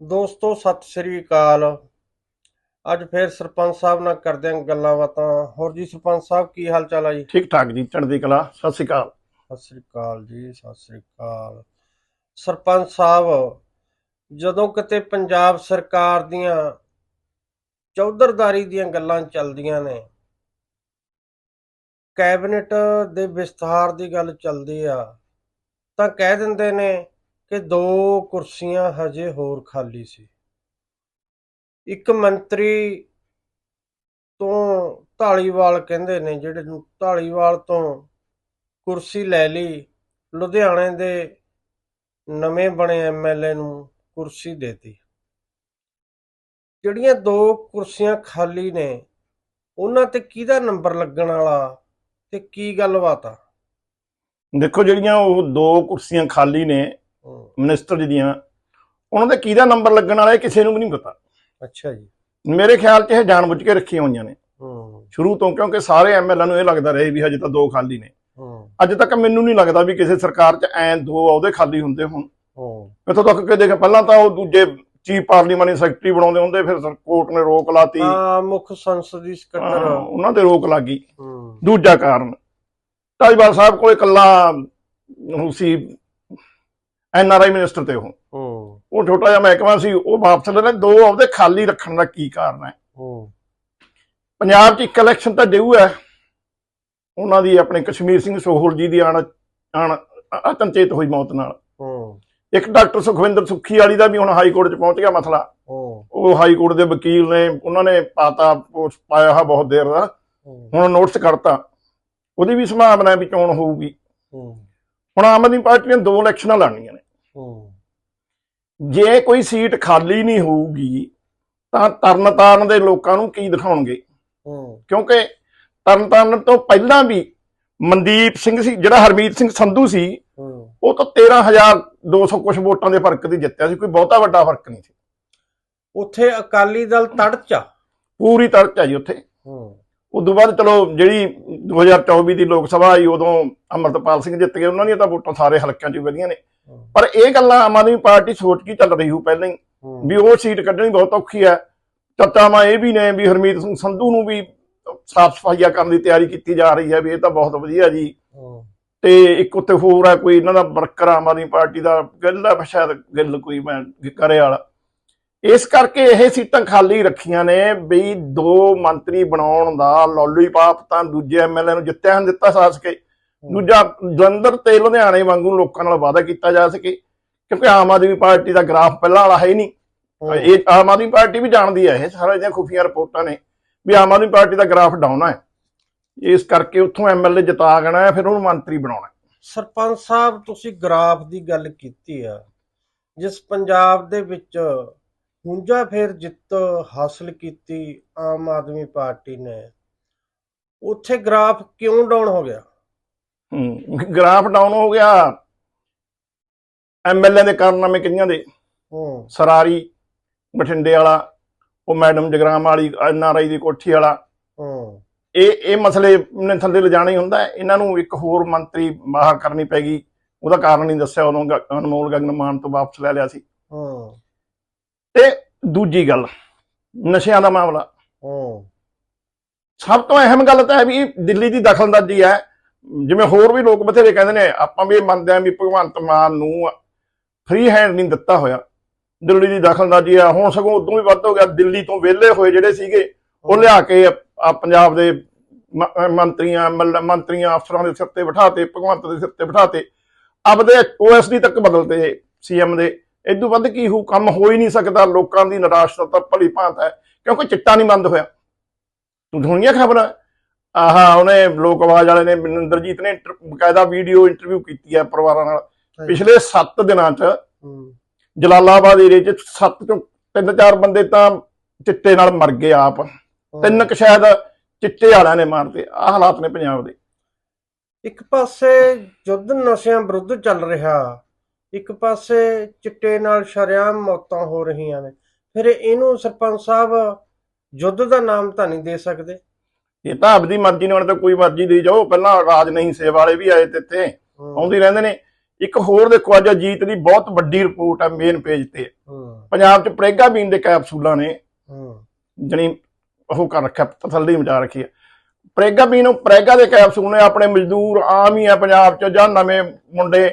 ਦੋਸਤੋ ਸਤਿ ਸ੍ਰੀ ਅਕਾਲ। ਅੱਜ ਫੇਰ ਸਰਪੰਚ ਸਾਹਿਬ ਨਾਲ ਕਰਦੇ ਹਾਂ ਗੱਲਾਂ ਬਾਤਾਂ। ਹੋਰ ਜੀ ਸਰਪੰਚ ਸਾਹਿਬ ਕੀ ਹਾਲ ਚਾਲ ਆ ਜੀ? ਠੀਕ ਠਾਕ ਜੀ ਚੜ੍ਹਦੀ ਕਲਾ ਸਤਿ ਸ਼੍ਰੀ ਅਕਾਲ। ਸਤਿ ਸ੍ਰੀ ਅਕਾਲ ਜੀ ਸਤਿ ਸ੍ਰੀ ਅਕਾਲ। ਸਰਪੰਚ ਸਾਹਿਬ ਜਦੋਂ ਕਿਤੇ ਪੰਜਾਬ ਸਰਕਾਰ ਦੀਆਂ ਚੌਧਰਦਾਰੀ ਦੀਆਂ ਗੱਲਾਂ ਚੱਲਦੀਆਂ ਨੇ ਕੈਬਨਿਟ ਦੇ ਵਿਸਥਾਰ ਦੀ ਗੱਲ ਚੱਲਦੀ ਆ ਤਾਂ ਕਹਿ ਦਿੰਦੇ ਨੇ ਕਿ ਦੋ ਕੁਰਸੀਆਂ ਹਜੇ ਹੋਰ ਖਾਲੀ ਸੀ। ਇੱਕ ਮੰਤਰੀ ਤੋਂ ਢਾਲੀਵਾਲ ਕਹਿੰਦੇ ਨੇ, ਜਿਹੜੇ ਨੂੰ ਢਾਲੀਵਾਲ ਤੋਂ ਕੁਰਸੀ ਲੈ ਲਈ, ਲੁਧਿਆਣੇ ਦੇ ਨਵੇਂ ਬਣੇ ਐਮਐਲਏ ਨੂੰ ਕੁਰਸੀ ਦੇਤੀ। ਜਿਹੜੀਆਂ ਦੋ ਕੁਰਸੀਆਂ ਖਾਲੀ ਨੇ, ਉਹਨਾਂ ਤੇ ਕਿਹਦਾ ਨੰਬਰ ਲੱਗਣ ਵਾਲਾ ਤੇ ਕੀ ਗੱਲਬਾਤ ਆ? ਦੇਖੋ, ਜਿਹੜੀਆਂ ਉਹ ਦੋ ਕੁਰਸੀਆਂ ਖਾਲੀ ਨੇ ਮਿਨਿਸਟਰ ਜੀ ਦੀਆਂ। ਉਹਨਾਂ ਦਾ ਕਿਹਦਾ ਨੰਬਰ ਲੱਗਣ ਵਾਲਾ ਇਹ ਕਿਸੇ ਨੂੰ ਵੀ ਨਹੀਂ ਪਤਾ। ਅੱਛਾ ਜੀ। ਮੇਰੇ ਖਿਆਲ 'ਚ ਇਹ ਜਾਣਬੁੱਝ ਕੇ ਰੱਖੀਆਂ ਹੋਈਆਂ ਨੇ। ਹੂੰ। ਸ਼ੁਰੂ ਤੋਂ ਕਿਉਂਕਿ ਸਾਰੇ ਐਮਐਲਏ ਨੂੰ ਇਹ ਲੱਗਦਾ ਰਹੇ ਵੀ ਹਜੇ ਤਾਂ ਦੋ ਖਾਲੀ ਨੇ। ਹੂੰ। ਅੱਜ ਤੱਕ ਮੈਨੂੰ ਨਹੀਂ ਲੱਗਦਾ ਵੀ ਕਿਸੇ ਸਰਕਾਰ 'ਚ ਐ ਦੋ ਅਹੁਦੇ ਖਾਲੀ ਹੁੰਦੇ ਹੁਣ। ਹੂੰ। ਇੱਥੋਂ ਤੱਕ ਕਿ ਦੇਖ ਪਹਿਲਾਂ ਤਾਂ ਉਹ ਦੂਜੇ ਚੀਫ ਪਾਰਲੀਮਾਨੀ ਸੈਕਟਰੀ ਬਣਾਉਂਦੇ ਹੁੰਦੇ ਫਿਰ ਕੋਰਟ ਨੇ ਰੋਕ ਲਾਤੀ। ਆ ਮੁੱਖ ਸੰਸਦੀ ਸਕੱਤਰ। ਹਾਂ, ਉਹਨਾਂ ਤੇ ਰੋਕ ਲੱਗੀ ਹੂੰ। ਦੂਜਾ ਕਾਰਨ ਢਾਲੀਵਾਲ ਸਾਹਿਬ ਕੋਲ ਇਕੱਲਾ ਉਹ ਸੀ ਐਨਆਰਆਈ ਮਿਨਿਸਟਰ ਤੇ ਉਹ। ਹੂੰ ਉਹ ਛੋਟਾ ਜਿਹਾ ਮਹਿਕਮਾ ਸੀ ਉਹ ਵਾਪਸ ਲੈਣੇ ਦੋ ਉਹਦੇ ਖਾਲੀ ਰੱਖਣ ਦਾ ਕੀ ਕਾਰਨ ਹੈ। ਪੰਜਾਬ 'ਚ ਇੱਕ ਇਲੈਕਸ਼ਨ ਤਾਂ ਡਿਊ ਹੈ। ਉਹਨਾਂ ਦੀ ਆਪਣੇ ਕਸ਼ਮੀਰ ਸਿੰਘ ਸੋਹਲ ਜੀ ਦੀ ਆਣ ਆਣ ਅਚਨਚੇਤ ਹੋਈ ਮੌਤ ਨਾਲ। ਇੱਕ ਡਾਕਟਰ ਸੁਖਵਿੰਦਰ ਸੁੱਖੀ ਵਾਲੀ ਦਾ ਵੀ ਹੁਣ ਹਾਈ ਕੋਰਟ 'ਚ ਪਹੁੰਚ ਗਿਆ ਮਸਲਾ। ਉਹ ਹਾਈ ਕੋਰਟ ਦੇ ਵਕੀਲ ਨੇ ਉਹਨਾਂ ਨੇ ਪਾਤਾ ਪੋਸਟ ਪਾਇਆ ਹੈ ਬਹੁਤ ਦੇਰ ਦਾ। ਹੁਣ ਨੋਟਿਸ ਕਰਤਾ। ਉਹਦੀ ਵੀ ਸੰਭਾਵਨਾ ਹੈ ਵੀ ਚੋਣ ਹੋਊਗੀ। ਹੁਣ ਆਮ ਆਦਮੀ ਪਾਰਟੀ ਨੇ ਦੋ ਇਲੈਕਸ਼ਨਾਂ ਲੜਨੀਆਂ ਜੇ ਕੋਈ ਸੀਟ ਖਾਲੀ ਨਹੀਂ ਹੋਊਗੀ ਤਾਂ ਤਰਨਤਾਰਨ ਦੇ ਲੋਕਾਂ ਨੂੰ ਕੀ ਦਿਖਾਉਣਗੇ? ਕਿਉਂਕਿ ਤਰਨਤਾਰਨ ਤੋਂ ਪਹਿਲਾਂ ਵੀ ਮਨਦੀਪ ਸਿੰਘ ਸੀ ਜਿਹੜਾ ਹਰਮੀਤ ਸਿੰਘ ਸੰਧੂ ਸੀ ਉਹ ਤਾਂ 13200 ਕੁਝ ਵੋਟਾਂ ਦੇ ਫ਼ਰਕ ਤੇ ਜਿੱਤਿਆ ਸੀ ਕੋਈ ਬਹੁਤਾ ਵੱਡਾ ਫ਼ਰਕ ਨਹੀਂ ਸੀ। ਉੱਥੇ ਅਕਾਲੀ ਦਲ ਤੜ ਚ ਆ। ਪੂਰੀ ਹੈ ਜੀ ਉੱਥੇ। ਉਦੋਂ ਬਾਅਦ ਚਲੋ ਜਿਹੜੀ 2024 ਦੀ ਲੋਕ ਸਭਾ ਆਈ ਉਦੋਂ ਅਮਰਤਪਾਲ ਸਿੰਘ ਜਿੱਤ ਗਏ ਉਹਨਾਂ ਦੀਆਂ ਤਾਂ ਵੋਟਾਂ ਸਾਰੇ ਹਲਕਿਆਂ 'ਚ ਵਧੀਆਂ ਨੇ। ਪਰ ਇਹ ਗੱਲਾਂ ਆਮ ਆਦਮੀ ਪਾਰਟੀ ਸੋਚ ਕੇ ਚੱਲ ਰਹੀ ਹੋ ਪਹਿਲਾਂ ਹੀ ਵੀ ਉਹ ਸੀਟ ਕੱਢਣੀ ਬਹੁਤ ਔਖੀ ਹੈ। ਚਰਚਾਵਾਂ ਇਹ ਵੀ ਨੇ ਵੀ ਹਰਮੀਤ ਸਿੰਘ ਸੰਧੂ ਨੂੰ ਵੀ ਸਾਫ਼ ਸਫਾਈਆ ਕਰਨ ਦੀ ਤਿਆਰੀ ਕੀਤੀ ਜਾ ਰਹੀ ਹੈ ਵੀ ਇਹ ਤਾਂ ਬਹੁਤ ਵਧੀਆ ਜੀ। ਤੇ ਇੱਕ ਉੱਤੇ ਹੋਰ ਹੈ ਕੋਈ ਇਹਨਾਂ ਦਾ ਵਰਕਰ ਆਮ ਆਦਮੀ ਪਾਰਟੀ ਦਾ ਗੱਲ ਹੈ ਸ਼ਾਇਦ ਗੱਲ ਕੋਈ ਮੈਂ ਕਰੇ ਵਾਲਾ ਇਸ ਕਰਕੇ ਇਹ ਸੀਟਾਂ ਖਾਲੀ ਰੱਖੀਆਂ ਨੇ ਵੀ ਦੋ ਮੰਤਰੀ ਬਣਾਉਣ ਦਾ ਲੋਲੀਪਾਪ ਤਾਂ ਦੂਜੇ ਐਮਐਲਏ ਨੂੰ ਜਿੱਤਿਆ ਹਨ ਦਿੱਤਾ ਸਾਸ ਕੇ ਦੂਜਾ ਜਲੰਧਰ ਤੇ ਲੁਧਿਆਣੇ ਵਾਂਗੂ ਲੋਕਾਂ ਨਾਲ ਵਾਅਦਾ ਕੀਤਾ ਜਾ ਸਕੇ ਕਿਉਂਕਿ ਆਮ ਆਦਮੀ ਪਾਰਟੀ ਦਾ ਗ੍ਰਾਫ ਪਹਿਲਾਂ ਵਾਲਾ ਹੈ ਨਹੀਂ। ਇਹ ਆਮ ਆਦਮੀ ਪਾਰਟੀ ਵੀ ਜਾਣਦੀ ਹੈ ਇਹ ਸਾਰਾ ਇਹਦੀਆਂ ਖੁਫੀਆ ਰਿਪੋਰਟਾਂ ਨੇ ਵੀ ਆਮ ਆਦਮੀ ਪਾਰਟੀ ਦਾ ਗ੍ਰਾਫ ਡਾਊਨ ਹੈ। ਇਸ ਕਰਕੇ ਉੱਥੋਂ ਐਮਐਲਏ ਜਿਤਾ ਗਣਾ ਹੈ ਫਿਰ ਉਹਨੂੰ ਮੰਤਰੀ ਬਣਾਉਣਾ। ਸਰਪੰਚ ਸਾਹਿਬ ਤੁਸੀਂ ਗ੍ਰਾਫ ਦੀ ਗੱਲ ਕੀਤੀ ਆ। ਜਿਸ ਪੰਜਾਬ ਦੇ ਵਿੱਚ ਹੁੰਜਾ ਫੇਰ ਜਿੱਤ ਹਾਸਲ ਕੀਤੀ ਆਮ ਆਦਮੀ ਪਾਰਟੀ ਨੇ ਉੱਥੇ ਗ੍ਰਾਫ ਕਿਉਂ ਡਾਊਨ ਹੋ ਗਿਆ? ਗ੍ਰਾਫ ਡਾਊਨ ਹੋ ਗਿਆ। ਐਮਐਲਏ ਦੇ ਕਾਰਨਾਮੇ ਕਿੰਨੀਆਂ ਦੇ? ਹੂੰ। ਸਰਾਰੀ ਬਠਿੰਡੇ ਵਾਲਾ ਉਹ ਮੈਡਮ ਜਗਰਾਮ ਵਾਲੀ ਐਨਆਰਆਈ ਦੀ ਕੋਠੀ ਵਾਲਾ। ਹੂੰ। ਇਹ ਇਹ ਮਸਲੇ ਨੇ ਥੱਲੇ ਲਿਜਾਣਾ ਹੀ ਹੁੰਦਾ। ਇਹਨਾਂ ਨੂੰ ਇੱਕ ਹੋਰ ਮੰਤਰੀ ਬਾਹਰ ਕਰਨੀ ਪੈਗੀ ਉਹਦਾ ਕਾਰਨ ਨਹੀਂ ਦੱਸਿਆ। ਉਦੋਂ ਅਨਮੋਲ ਗਗਨ ਮਾਨ ਤੋਂ ਵਾਪਸ ਲੈ ਲਿਆ ਸੀ। ਹੂੰ। ਤੇ ਦੂਜੀ ਗੱਲ ਨਸ਼ਿਆਂ ਦਾ ਮਾਮਲਾ। ਹੂੰ। ਸਭ ਤੋਂ ਅਹਿਮ ਗੱਲ ਤਾਂ ਹੈ ਵੀ ਦਿੱਲੀ ਦੀ ਦਖਲਅੰਦਾਜ਼ੀ ਹੈ। ਜਿਵੇਂ ਹੋਰ ਵੀ ਲੋਕ ਬਥੇਰੇ ਕਹਿੰਦੇ ਨੇ ਆਪਾਂ ਵੀ ਇਹ ਮੰਨਦੇ ਹਾਂ ਵੀ ਭਗਵੰਤ ਮਾਨ ਨੂੰ ਫ੍ਰੀ ਹੈਂਡ ਨਹੀਂ ਦਿੱਤਾ ਹੋਇਆ। ਦਿੱਲੀ ਦੀ ਦਖਲਅੰਦਾਜ਼ੀ ਆ ਹੁਣ ਸਗੋਂ ਉਦੋਂ ਵੀ ਵੱਧ ਹੋ ਗਿਆ ਦਿੱਲੀ ਤੋਂ ਵਿਹਲੇ ਹੋਏ ਜਿਹੜੇ ਸੀਗੇ ਉਹ ਲਿਆ ਕੇ ਆ ਪੰਜਾਬ ਦੇ ਮੰਤਰੀਆਂ ਮੱਲ- ਮੰਤਰੀਆਂ ਅਫਸਰਾਂ ਦੇ ਸਿਰ ਤੇ ਬਿਠਾਤੇ ਭਗਵੰਤ ਦੇ ਸਿਰ ਤੇ ਬਿਠਾਤੇ। ਆਪਦੇ ਓਐਸਡੀ ਤੱਕ ਬਦਲਤੇ ਸੀਐਮ ਦੇ। ਇਦੋਂ ਵੱਧ ਕੀ ਹੋ ਕੰਮ ਹੋ ਹੀ ਨਹੀਂ ਸਕਦਾ ਲੋਕਾਂ ਦੀ ਨਿਰਾਸ਼ਤਾ ਤਾਂ ਭਲੀ ਭਾਂਤ ਹੈ ਕਿਉਂਕਿ ਚਿੱਟਾ ਨਹੀਂ ਬੰਦ ਹੋਇਆ। ਤੂੰ ਸੁਣੀਆਂ ਖਬਰ? ਆਹਾ ਉਹਨੇ ਲੋਕ ਆਵਾਜ਼ ਵਾਲੇ ਨੇ ਮਨਿੰਦਰਜੀਤ ਨੇ ਇੰਟਰ- ਬਕਾਇਦਾ ਵੀਡੀਓ ਇੰਟਰਵਿਊ ਕੀਤੀ ਹੈ ਪਰਿਵਾਰਾਂ ਨਾਲ। ਪਿਛਲੇ 7 ਦਿਨਾਂ 'ਚ ਹੂੰ। ਜਲਾਲਾਬਾਦ ਏਰੀਏ 'ਚ 7 ਤੋਂ 3-4 ਬੰਦੇ ਤਾਂ ਚਿੱਟੇ ਨਾਲ ਮਰ ਗਏ ਆਪ। ਤਿੰਨ ਕੁ ਸ਼ਾਇਦ ਚਿੱਟੇ ਵਾਲਿਆਂ ਨੇ ਮਾਰਤੇ। ਆ ਹਾਲਾਤ ਨੇ ਪੰਜਾਬ ਦੇ। ਇੱਕ ਪਾਸੇ ਯੁੱਧ ਨਸ਼ਿਆਂ ਵਿਰੁੱਧ ਚੱਲ ਰਿਹਾ। ਇੱਕ ਪਾਸੇ ਚਿੱਟੇ ਨਾਲ ਸ਼ਰੇਆਮ ਮੌਤਾਂ ਹੋ ਰਹੀਆਂ ਨੇ। ਫਿਰ ਇਹਨੂੰ ਸਰਪੰਚ ਸਾਹਿਬ ਯੁੱਧ ਦਾ ਨਾਮ ਤਾਂ ਨਹੀਂ ਦੇ ਸਕਦੇ। ਇਹ ਤਾਂ ਆਪਦੀ ਮਰਜ਼ੀ ਨਾਲ ਤਾਂ ਕੋਈ ਮਰਜ਼ੀ ਦੇ ਜਾਓ। ਪਹਿਲਾਂ ਰਾਜ ਨਹੀਂ ਸੇਵਾ ਵਾਲੇ ਵੀ ਆਏ ਤੇ ਇੱਥੇ ਆਉਂਦੇ ਰਹਿੰਦੇ ਨੇ। ਇੱਕ ਹੋਰ ਦੇਖੋ ਅੱਜ ਅਜੀਤ ਦੀ ਬਹੁਤ ਵੱਡੀ ਰਿਪੋਰਟ ਹੈ ਮੇਨ ਪੇਜ ਤੇ। ਪੰਜਾਬ 'ਚ ਪ੍ਰੇਗਾ ਬੀਨ ਦੇ ਕੈਪਸੂਲਾਂ ਨੇ ਜਣੀ ਉਹ ਕਰ ਰੱਖਿਆ ਤਸੱਲੀ ਮਚਾ ਰੱਖੀ ਹੈ ਪ੍ਰੇਗਾ ਬੀਨ ਉਹ ਪ੍ਰੇਗਾ ਦੇ ਕੈਪਸੂਲ ਨੇ ਆਪਣੇ ਮਜ਼ਦੂਰ ਆਮ ਹੀ ਆ ਪੰਜਾਬ 'ਚ ਜਾਂ ਨਵੇਂ ਮੁੰਡੇ।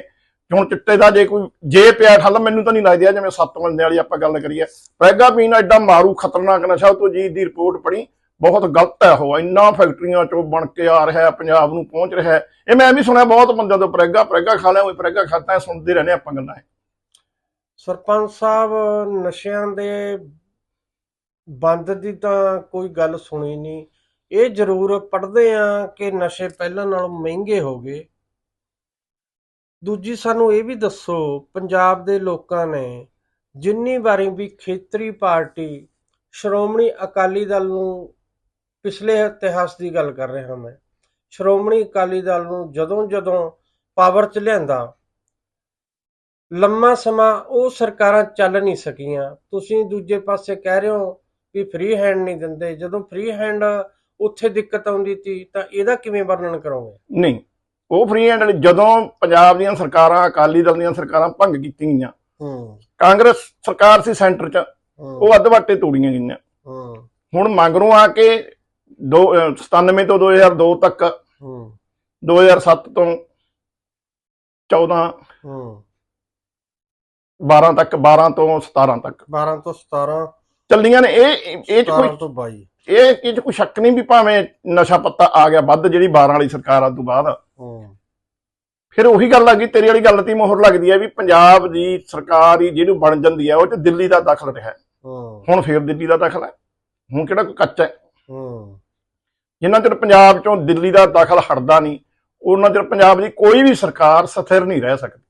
ਹੁਣ ਚਿੱਟੇ ਦਾ ਜੇ ਕੋਈ ਜੇ ਪਿਆ ਠੱਲ ਮੈਨੂੰ ਤਾਂ ਨਹੀਂ ਲੱਗਦੀ ਜਿਵੇਂ ਸੱਤ ਬੰਦੇ ਵਾਲੀ ਆਪਾਂ ਗੱਲ ਕਰੀਏ। ਪ੍ਰੇਗਾ ਬੀਨ ਐਡਾ ਮਾਰੂ ਖਤਰਨਾਕ ਨਸ਼ਾ ਉਹ ਤੋਂ ਜੀ ਦੀ ਰਿਪੋਰਟ ਪੜੀ ਬਹੁਤ ਗਲਤ ਹੈ ਉਹ, ਇੰਨਾ ਫੈਕਟਰੀਆਂ ਚੋਂ ਬਣ ਕੇ ਆ ਰਿਹਾ ਪੰਜਾਬ ਨੂੰ ਪਹੁੰਚ ਰਿਹਾ ਹੈ। ਇਹ ਮੈਂ ਵੀ ਸੁਣਿਆ ਬਹੁਤ ਬੰਦਿਆਂ ਤੋਂ ਪ੍ਰੇਗਾ ਪ੍ਰੇਗਾ ਖਾ ਲਿਆ, ਉਹ ਪ੍ਰੇਗਾ ਖਾਤਾ ਸੁਣਦੇ ਰਹਿੰਦੇ ਆਪਾਂ ਗੱਲਾਂ। ਸਰਪੰਚ ਸਾਹਿਬ, ਨਸ਼ਿਆਂ ਦੇ ਬੰਦ ਦੀ ਤਾਂ ਕੋਈ ਗੱਲ ਸੁਣੀ ਨਹੀਂ। ਇਹ ਜ਼ਰੂਰ ਪੜ੍ਹਦੇ ਆ ਕਿ ਨਸ਼ੇ ਪਹਿਲਾਂ ਨਾਲੋਂ ਮਹਿੰਗੇ ਹੋ ਗਏ। ਦੂਜੀ ਸਾਨੂੰ ਇਹ ਵੀ ਦੱਸੋ, ਪੰਜਾਬ ਦੇ ਲੋਕਾਂ ਨੇ ਜਿੰਨੀ ਵਾਰੀ ਵੀ ਖੇਤਰੀ ਪਾਰਟੀ ਸ਼੍ਰੋਮਣੀ ਅਕਾਲੀ ਦਲ ਨੂੰ ਪਿਛਲੇ ਇਤਿਹਾਸ ਦੀ ਗੱਲ ਕਰ ਰਿਹਾ ਮੈਂ। ਸ਼੍ਰੋਮਣੀ ਅਕਾਲੀ ਦਲ ਨੂੰ ਜਦੋਂ ਜਦੋਂ ਪਾਵਰ 'ਚ ਲਿਆਂਦਾ ਲੰਮਾ ਸਮਾਂ ਉਹ ਸਰਕਾਰਾਂ ਚੱਲ ਨਹੀਂ ਸਕੀਆਂ। ਤੁਸੀਂ ਦੂਜੇ ਪਾਸੇ ਕਹਿ ਰਹੇ ਹੋ ਵੀ ਫ੍ਰੀ ਹੈਂਡ ਨਹੀਂ ਦਿੰਦੇ। ਜਦੋਂ ਫ੍ਰੀ ਹੈਂਡ ਉੱਥੇ ਦਿੱਕਤ ਆਉਂਦੀ ਸੀ ਤਾਂ ਇਹਦਾ ਕਿਵੇਂ ਵਰਣਨ ਕਰੋਗੇ? ਨਹੀਂ ਉਹ ਫ੍ਰੀ ਹੈਂਡ ਜਦੋਂ ਪੰਜਾਬ ਦੀਆਂ ਸਰਕਾਰਾਂ ਅਕਾਲੀ ਦਲ ਦੀਆਂ ਸਰਕਾਰਾਂ ਭੰਗ ਕੀਤੀਆਂ ਗਈਆਂ ਹੂੰ। ਕਾਂਗਰਸ ਸਰਕਾਰ ਸੀ ਸੈਂਟਰ 'ਚ ਉਹ ਅੱਧ ਵਾਟੇ ਤੋੜੀਆਂ ਗਈਆਂ। ਹੂੰ। ਹੁਣ ਮਗਰੋਂ ਆ ਕੇ ਦੋ ਅਹ 97 ਤੋਂ 2002 ਤੱਕ ਹੂੰ। 2007 ਤੋਂ 14 ਹੂੰ। 12 ਤੱਕ 12 ਤੋਂ 17 ਤੱਕ। 12 ਤੋਂ 17 ਚੱਲੀਆਂ ਨੇ ਇਹ ਇਹ 'ਚ 17 ਕੋਈ ਤੋਂ 22 ਇਹ ਇਹ 'ਚ ਕੋਈ ਸ਼ੱਕ ਨਹੀਂ ਵੀ ਭਾਵੇਂ ਨਸ਼ਾ ਪੱਤਾ ਆ ਗਿਆ ਵੱਧ ਜਿਹੜੀ 12 ਵਾਲੀ ਸਰਕਾਰ ਆ ਤੋਂ ਬਾਅਦ। ਹੂੰ। ਫਿਰ ਉਹੀ ਗੱਲ ਆ ਗਈ ਤੇਰੀ ਵਾਲੀ ਗੱਲ ਤੇ ਮੋਹਰ ਲੱਗਦੀ ਹੈ ਵੀ ਪੰਜਾਬ ਦੀ ਸਰਕਾਰ ਹੀ ਜਿਹਨੂੰ ਬਣ ਜਾਂਦੀ ਹੈ ਉਹ 'ਚ ਦਿੱਲੀ ਦਾ ਦਖਲ ਰਿਹਾ। ਹੂੰ। ਹੁਣ ਫੇਰ ਦਿੱਲੀ ਦਾ ਦਖਲ ਹੈ ਹੁਣ ਕਿਹੜਾ ਕੋਈ ਕੱਚਾ ਹੈ ਹੂੰ। ਜਿੰਨਾ ਚਿਰ ਪੰਜਾਬ ਚੋਂ ਦਿੱਲੀ ਦਾ ਦਖਲ ਹਟਦਾ ਨਹੀਂ ਉਹਨਾਂ ਚਿਰ ਪੰਜਾਬ ਦੀ ਕੋਈ ਵੀ ਸਰਕਾਰ ਸਥਿਰ ਨਹੀਂ ਰਹਿ ਸਕਦੀ।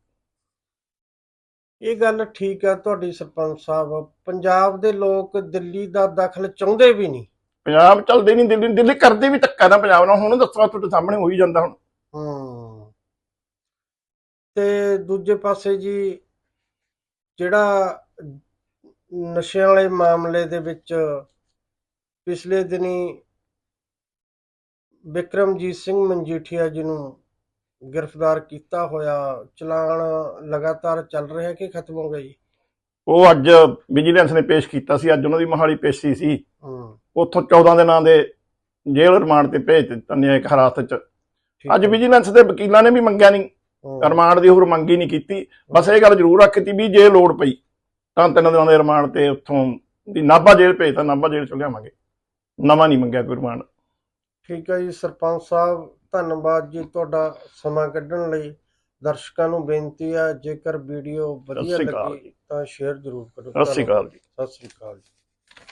ਇਹ ਗੱਲ ਠੀਕ ਹੈ ਤੁਹਾਡੀ ਸਰਪੰਚ ਸਾਹਿਬ ਪੰਜਾਬ ਦੇ ਲੋਕ ਦਿੱਲੀ ਦਾ ਦਖਲ ਚਾਹੁੰਦੇ ਵੀ ਨਹੀਂ। ਪੰਜਾਬ ਚੱਲਦੇ ਨਹੀਂ ਦਿੱਲੀ ਦਿੱਲੀ ਕਰਦੇ ਵੀ ਧੱਕਾ ਨਾ ਪੰਜਾਬ ਨਾਲ ਹੁਣ ਦੱਸੋ ਤੁਹਾਡੇ ਸਾਹਮਣੇ ਹੋਈ ਜਾਂਦਾ ਹੁਣ। ਹੂੰ। ਤੇ ਦੂਜੇ ਪਾਸੇ ਜੀ ਜਿਹੜਾ ਨਸ਼ਿਆਂ ਵਾਲੇ ਮਾਮਲੇ ਦੇ ਵਿੱਚ ਪਿਛਲੇ ਦਿਨੀ ਵਿਕਰਮਜੀਤ ਸਿੰਘ ਮਨਜੀਠੀਆ ਜੀ ਨੂੰ ਗ੍ਰਿਫਤਾਰ ਕੀਤਾ ਹੋਇਆ। ਚਲਾਨ ਲਗਾਤਾਰ ਚੱਲ ਰਿਹਾ ਕਿ ਖਤਮ ਹੋ ਗਿਆ ਜੀ? ਉਹ ਅੱਜ ਵਿਜੀਲੈਂਸ ਨੇ ਪੇਸ਼ ਕੀਤਾ ਸੀ। ਅੱਜ ਉਹਨਾਂ ਦੀ ਮੋਹਾਲੀ ਪੇਸ਼ੀ ਸੀ। ਉੱਥੋਂ 14 ਦਿਨਾਂ ਦੇ ਜੇਲ੍ਹ ਰਿਮਾਂਡ ਤੇ ਭੇਜ ਦਿੱਤਾ ਨਿਆਇਕ ਹਿਰਾਸਤ ਚ। ਅੱਜ। ਵਿਜੀਲੈਂਸ ਦੇ ਵਕੀਲਾਂ ਨੇ ਵੀ ਮੰਗਿਆ ਨਹੀਂ ਰਿਮਾਂਡ ਦੀ ਹੋਰ ਮੰਗੀ ਨਹੀਂ ਕੀਤੀ। ਬਸ ਇਹ ਗੱਲ ਜ਼ਰੂਰ ਰੱਖਤੀ ਵੀ ਜੇ ਲੋੜ ਪਈ ਤਾਂ ਤਿੰਨ ਦਿਨਾਂ ਦੇ ਰਿਮਾਂਡ ਤੇ ਉੱਥੋਂ ਦੀ ਨਾਭਾ ਜੇਲ੍ਹ ਭੇਜਤਾ ਨਾਭਾ ਜੇਲ੍ਹ ਚ ਲਿਆਵਾਂਗੇ। ਨਵਾਂ ਨਹੀਂ ਮੰਗਿਆ ਕੋਈ ਰਿਮਾਂਡ। ਠੀਕ ਹੈ ਜੀ ਸਰਪੰਚ ਸਾਹਿਬ ਧੰਨਵਾਦ ਜੀ ਤੁਹਾਡਾ ਸਮਾਂ ਕੱਢਣ ਲਈ। ਦਰਸ਼ਕਾਂ ਨੂੰ ਬੇਨਤੀ ਹੈ ਜੇਕਰ ਵੀਡੀਓ ਸਤਿ ਵਧੀਆ ਸ਼੍ਰੀ ਅਕਾਲ ਲੱਗੀ ਤਾਂ ਸ਼ੇਅਰ ਜ਼ਰੂਰ ਕਰੋ। ਸਤਿ ਸ਼੍ਰੀ ਅਕਾਲ ਜੀ। ਸਤਿ ਸ੍ਰੀ ਅਕਾਲ ਜੀ।